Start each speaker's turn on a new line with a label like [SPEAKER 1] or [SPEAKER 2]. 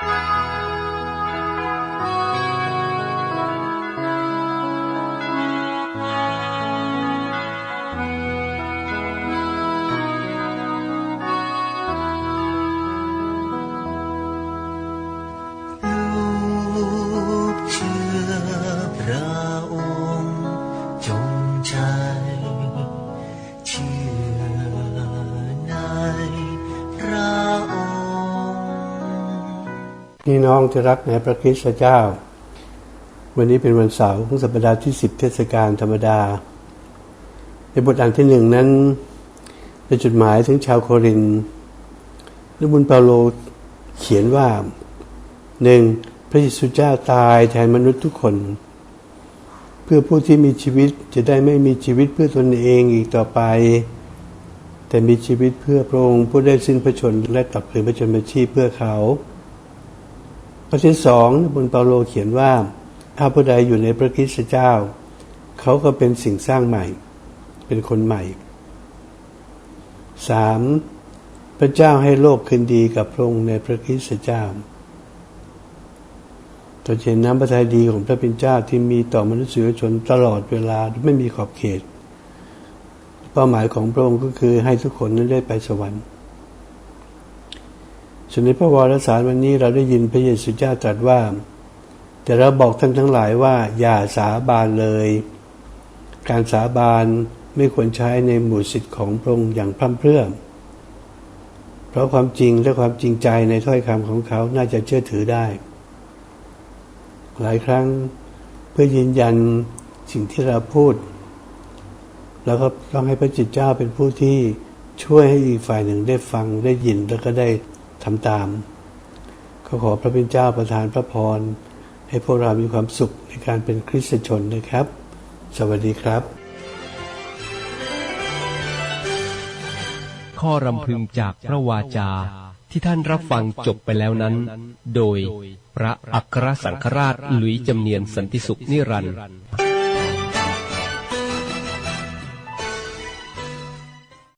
[SPEAKER 1] Thank you. พี่น้องที่รักในพระคริสต์เจ้า วันนี้เป็นวันเสาร์ของสัปดาห์ที่สิบเทศกาลธรรมดา ในบทอ่านที่หนึ่งนั้นเป็นจดหมายถึงชาวโครินธ์และบุญเปาโลเขียนว่าหนึ่งพระเยซูเจ้าตายแทนมนุษย์ทุกคน เพื่อผู้ที่มีชีวิตจะได้ไม่มีชีวิตเพื่อตนเองอีกต่อไป แต่มีชีวิตเพื่อพระองค์ผู้ได้สิ้นพระชนและกลับคืนพระชนม์ชีพเพื่อเขา ข้อที่สองบนเปาโลเขียนว่าถ้าผู้ใดอยู่ในพระคริสต์เจ้า เขาก็เป็นสิ่งสร้างใหม่ เป็นคนใหม่สามพระเจ้าให้โลกคืนดีกับพระองค์ในพระคริสต์เจ้าตัวเห็นน้ำพระทัยดีของพระเป็นเจ้าที่มีต่อมนุษยชนตลอดเวลาไม่มีขอบเขต เป้าหมายของพระองค์ก็คือให้ทุกคนนั้นได้ไปสวรรค์ ส่วนในพระวรสารวันนี้เราได้ยินพระเยซูเจ้าตรัสว่า แต่เราบอกท่านทั้งหลายว่าอย่าสาบานเลย การสาบานไม่ควรใช้ในหมู่สิทธิ์ของพระองค์อย่างพร่ำเพรื่อ เพราะความจริงและความจริงใจในถ้อยคำของเขาน่าจะเชื่อถือได้ หลายครั้งเพื่อยืนยันสิ่งที่เราพูด แล้วก็ต้องให้พระจิตเจ้าเป็นผู้ที่ช่วยให้อีกฝ่ายหนึ่งได้ฟังได้ยินแล้วก็ได้ ทำตามเขาขอพระเป็นเจ้าประทานพระพร ให้พวกเรามีความสุขในการเป็นคริสตชนนะครับ สวัสดีครับ
[SPEAKER 2] ข้อรำพึงจากพระวาจาที่ท่านรับฟังจบไปแล้วนั้น โดยพระอัครสังฆราชหลุยจำเนียนสันติสุขนิรันดร์